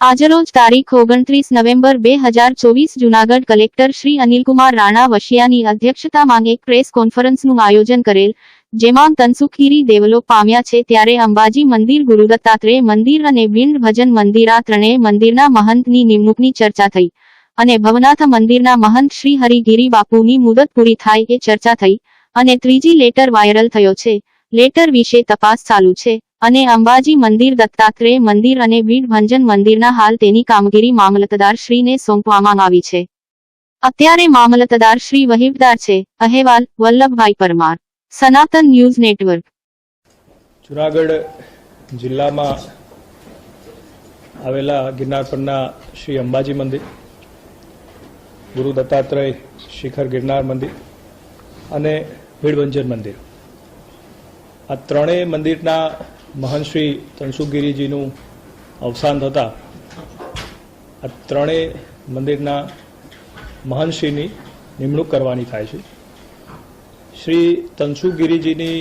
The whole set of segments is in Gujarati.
આજરોજ તારીખ ઓગણત્રીસ નવેમ્બર બે હજાર ચોવીસ જુનાગઢ કલેક્ટર શ્રી અનિલકુમાર રાણા વશિયાની અધ્યક્ષતામાં એક પ્રેસ કોન્ફરન્સનું આયોજન કરેલ, જેમાં તનસુખીરી દેવલો પામ્યા છે ત્યારે અંબાજી મંદિર, ગુરુદત્તાત્રેય મંદિર અને બિંડ ભજન મંદિર આ ત્રણેય મંદિરના મહંતની નિમણૂકની ચર્ચા થઈ. અને ભવનાથ મંદિરના મહંત શ્રી હરિગીરી બાપુની મુદત પૂરી થાય એ ચર્ચા થઈ અને ત્રીજી લેટર વાયરલ થયો છે. લેટર વિશે તપાસ ચાલુ છે અને અંબાજી મંદિર, દત્તાત્રેય મંદિર અને બીડ ભંજન મંદિરના હાલ તેની કામગીરી મામલતદાર શ્રીને સોંપવામાં આવી છે. અત્યારે મામલતદાર શ્રી વહીવદાર છે. અહેવાલ, વલ્લભભાઈ પરમાર, સનાતન ન્યૂઝ નેટવર્ક. જુનાગઢ જિલ્લામાં આવેલા ગિરનાર પરના શ્રી અંબાજી મંદિર ગુરુ દત્તાત્રેય શિખર ગિરનાર મંદિર અને ભીડભંજન મંદિર. આ ત્રણેય મંદિરના મહંત શ્રી તનસુખગીરીજીનું અવસાન થતાં આ ત્રણેય મંદિરના મહંતશ્રીની નિમણૂક કરવાની થાય છે. શ્રી તનસુખગીરીજીની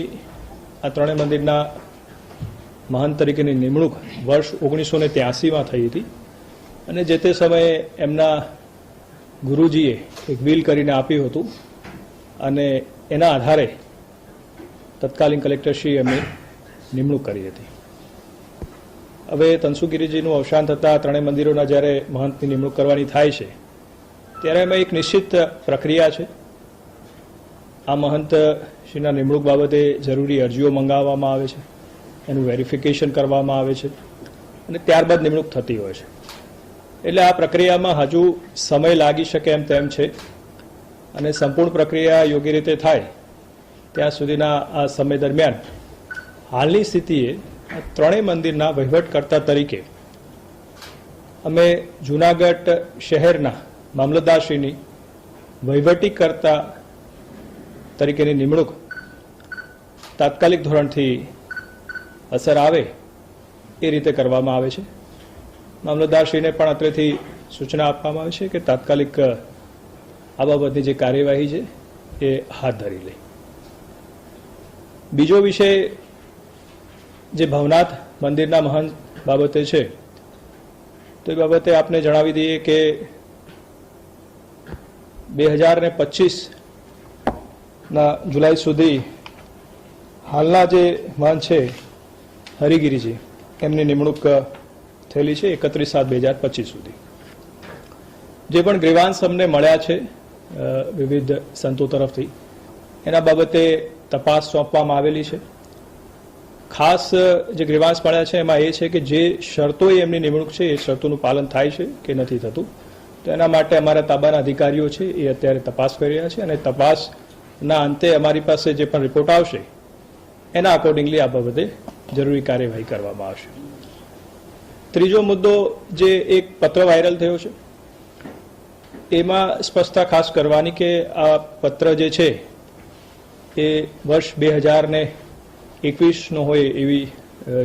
આ ત્રણેય મંદિરના મહંત તરીકેની નિમણૂક વર્ષ ઓગણીસો ને ત્યાસીમાં થઈ હતી અને જે તે સમયે એમના ગુરુજીએ એક બિલ કરીને આપ્યું હતું અને એના આધારે તત્કાલીન કલેક્ટરશ્રી એમની નિમણૂક કરી હતી. હવે તનસુગીરીજીનું અવસાન થતાં ત્રણેય મંદિરોના જ્યારે મહંતની નિમણૂક કરવાની થાય છે, ત્યારે એમાં એક નિશ્ચિત પ્રક્રિયા છે. આ મહંત શ્રીના નિમણૂક બાબતે જરૂરી અરજીઓ મંગાવવામાં આવે છે, એનું વેરિફિકેશન કરવામાં આવે છે અને ત્યારબાદ નિમણૂક થતી હોય છે. એટલે આ પ્રક્રિયામાં હજુ સમય લાગી શકે એમ તેમ છે. અને સંપૂર્ણ પ્રક્રિયા યોગ્ય રીતે થાય ત્યાં સુધીના આ સમય દરમિયાન હાલની સ્થિતિએ ત્રણેય મંદિરના વહીવટકર્તા તરીકે અમે જૂનાગઢ શહેરના મામલતદારશ્રીની વહીવટીકર્તા તરીકેની નિમણૂક તાત્કાલિક ધોરણથી અસર આવે એ રીતે કરવામાં આવે છે. મામલતદારશ્રીને પણ અત્રેથી સૂચના આપવામાં આવી છે કે તાત્કાલિક આ બાબતની જે કાર્યવાહી છે એ હાથ ધરી લે. બીજો વિષય જે ભવનાથ મંદિરના મહંત બાબતે છે, તો એ બાબતે આપને જણાવી દઈએ કે બે હજાર ને પચીસના જુલાઈ સુધી હાલના જે મહંત છે, હરિગીરીજી, એમની નિમણૂક થયેલી છે એકત્રીસ સાત બે હજાર પચીસ સુધી. જે પણ ગ્રીવાંશ અમને મળ્યા છે વિવિધ સંતો તરફથી, એના બાબતે તપાસ સોંપવામાં આવેલી છે. ખાસ જે ગ્રીવાંશ મળ્યા છે એમાં એ છે કે જે શરતોએ એમની નિમણૂક છે, એ શરતોનું પાલન થાય છે કે નથી થતું. તો એના માટે અમારા તાબાના અધિકારીઓ છે, એ અત્યારે તપાસ કરી રહ્યા છે અને તપાસના અંતે અમારી પાસે જે પણ રિપોર્ટ આવશે, એના અકોર્ડિંગલી આ બાબતે જરૂરી કાર્યવાહી કરવામાં આવશે. ત્રીજો મુદ્દો જે એક પત્ર વાયરલ થયો છે, એમાં સ્પષ્ટતા ખાસ કરવાની કે આ પત્ર જે છે, એ વર્ષ બે હજાર ને એકવીસનો હોય એવી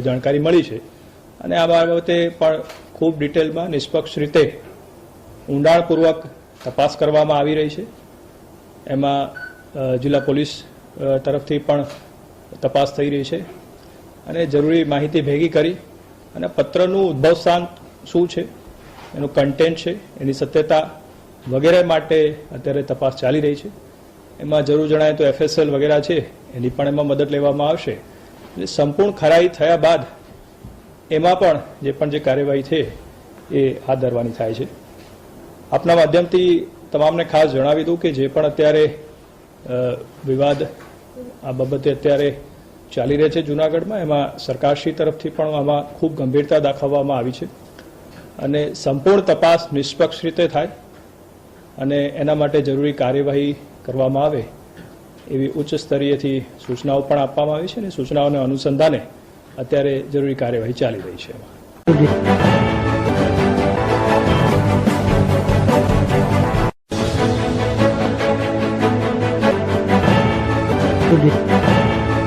જાણકારી મળી છે. અને આ બાબતે પણ ખૂબ ડિટેલમાં નિષ્પક્ષ રીતે ઊંડાણપૂર્વક તપાસ કરવામાં આવી રહી છે. એમાં જિલ્લા પોલીસ તરફથી પણ તપાસ થઈ રહી છે. અને જરૂરી માહિતી ભેગી કરી અને પત્રનું ઉદ્ભવ સ્થાન શું છે? એનું કન્ટેન્ટ છે? એની સત્યતા વગેરે માટે અત્યારે તપાસ ચાલી રહી છે. એમાં જરૂર જણાય તો એફએસએલ વગેરે છે, એની પણ એમાં મદદ લેવામાં આવશે. એટલે સંપૂર્ણ ખરાઈ થયા બાદ એમાં પણ જે પણ જે કાર્યવાહી છે, એ હાથ ધરવાની થાય છે. આપના માધ્યમથી તમામને ખાસ જણાવી દઉં કે જે પણ અત્યારે વિવાદ આ બાબતે અત્યારે ચાલી રહે છે જૂનાગઢમાં એમાં સરકારશ્રી તરફથી પણ આમાં ખૂબ ગંભીરતા દાખવવામાં આવી છે અને સંપૂર્ણ તપાસ નિષ્પક્ષ રીતે થાય અને એના માટે જરૂરી કાર્યવાહી કરવામાં આવે એવી ઉચ્ચ સ્તરીયથી સૂચનાઓ પણ આપવામાં આવી છે અને સૂચનાઓને અનુસંધાને અત્યારે જરૂરી કાર્યવાહી ચાલી રહી છે એમાં.